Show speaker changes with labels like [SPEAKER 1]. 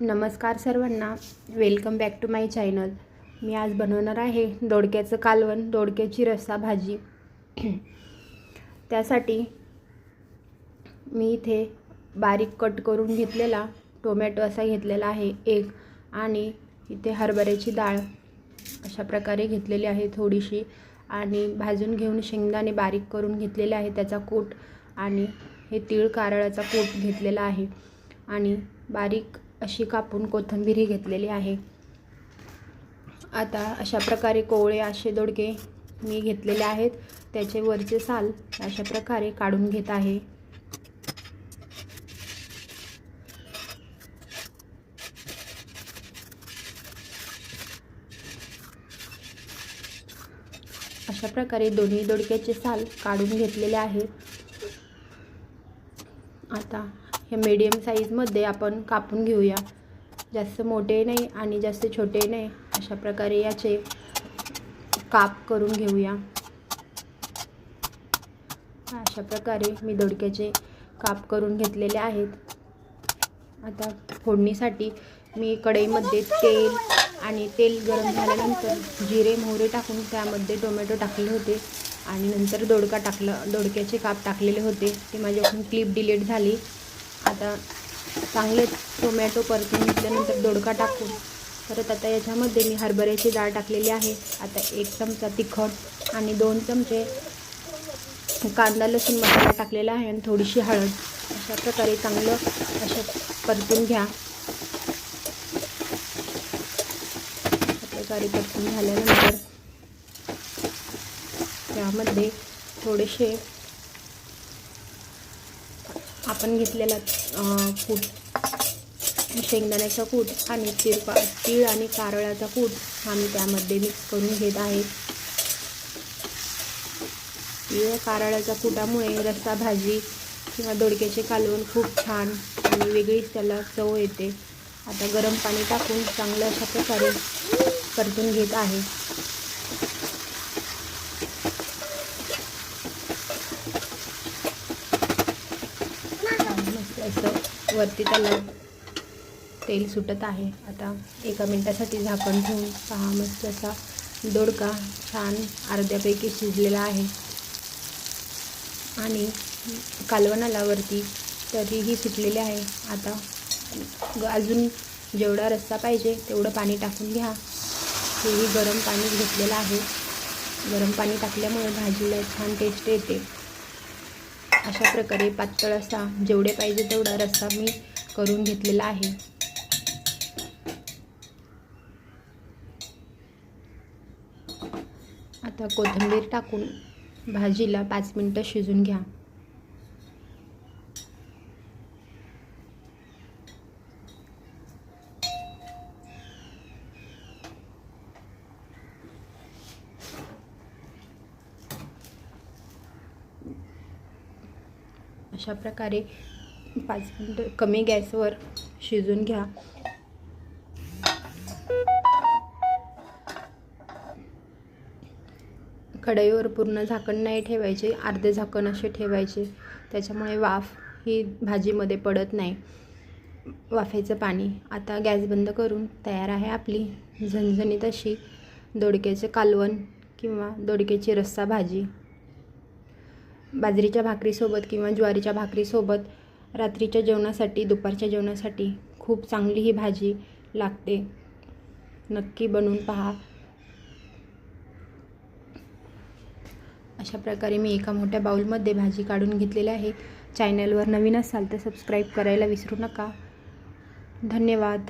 [SPEAKER 1] नमस्कार सर्वांना. Welcome back to my channel मी आज बनवणार आहे दोडक्याचं कालवण दोडक्याची रस्सा भाजी. त्यासाठी मी इथे बारीक कट करून घेतलेला टोमॅटो असा घेतलेला आहे एक. आणि इथे हरभऱ्याची डाळ अशा प्रकारे घेतलेली आहे थोडीशी. आणि भाजून घेऊन शेंगदाणे बारीक करून घेतलेले आहे त्याचा कूट. आणि हे तीळ कारळाचा कूट घेतलेला आहे. आणि बारीक अशी कापून कोथिंबीरी घेतलेली आहे. आता अशा प्रकारे कोवळे असे दोडके मी घेतलेले आहेत. त्याचे वरचे साल अशा प्रकारे काढून घेत आहे. अशा प्रकारे दोन्ही दोडक्याचे साल काढून घेतलेले आहेत. आता हे मीडियम साईजमध्ये आपण कापून घेऊया. जास्त मोठे नाही आणि जास्त छोटे नाही अशा प्रकारे याचे काप करून घेऊया. अशा प्रकारे मी दोडक्याचे काप करून घेतलेले आहेत. आता फोडणीसाठी मी कढईमध्ये तेल आणि तेल गरम झाल्यानंतर जिरे मोहरे टाकून त्यामध्ये टोमॅटो टाकले होते आणि नंतर दोडका टाकलं दोडक्याचे काप टाकलेले होते. ते माझ्याकडून क्लिप डिलीट झाली. आता चांगले टोमॅटो परतून घेतल्यानंतर दोडका टाकून परत आता याच्यामध्ये मी हरभऱ्याची डाळ टाकलेली आहे. आता एक चमचा तिखट आणि दोन चमचे कांदा लसूण मसाला टाकलेला आहे आणि थोडीशी हळद. अशा प्रकारे चांगलं असं परतून घ्या. प्रकारे परतून झाल्यानंतर त्यामध्ये थोडेसे आपण घेतलेला कूट. शेंगदाण्याचा कूट आणि तिरपा तीळ आणि कारळाचा कूट हा मी त्यामध्ये मिक्स करून घेत आहे. तीळ कारळाच्या कुटामुळे रस्सा भाजी किंवा दोडक्याचे कालवण खूप छान आणि वेगळीच त्याला चव येते. आता गरम पाणी टाकून चांगलं अशा प्रकारे परतून घेत आहे मस्त असं वरती त्याला तेल सुटत आहे. आता एका मिनटासाठी झाकण ठेवून पहा मस्त असा दोडका छान अर्ध्यापैकी शिजलेला आहे. आणि कालवणाला वरती तरीही सुटलेले आहे. आता अजून जेवढा रस्सा पाहिजे तेवढं पाणी टाकून घ्या. हेही गरम पाणी घेतलेलं आहे. गरम पाणी टाकल्यामुळे भाजीला छान टेस्ट येते. अशा प्रकारे पातळ असा जेवढे पाहिजे तेवढा रस्सा मी करून घेतलेला आहे. आता कोथिंबीर टाकून भाजीला पाच मिनटं शिजून घ्या. अशा प्रकारे पाच मिनटं कमी गॅसवर शिजून घ्या. कढईवर पूर्ण झाकण नाही ठेवायचे अर्धे झाकण असे ठेवायचे. त्याच्यामुळे वाफ ही भाजीमध्ये पडत नाही. वाफेचं पाणी. आता गॅस बंद करून तयार आहे आपली झणझणीत अशी दोडक्याचे कालवण किंवा दोडक्याची रस्सा भाजी. बाजरीच्या भाकरीसोबत किंवा ज्वारीच्या भाकरीसोबत रात्रीच्या जेवणासाठी दुपारच्या जेवणासाठी खूप चांगली ही भाजी लागते. नक्की बनवून पहा. अशा प्रकारे मी एका मोठ्या बाऊलमध्ये भाजी काढून घेतलेली आहे. चॅनलवर नवीन असाल तर सबस्क्राईब करायला विसरू नका. धन्यवाद.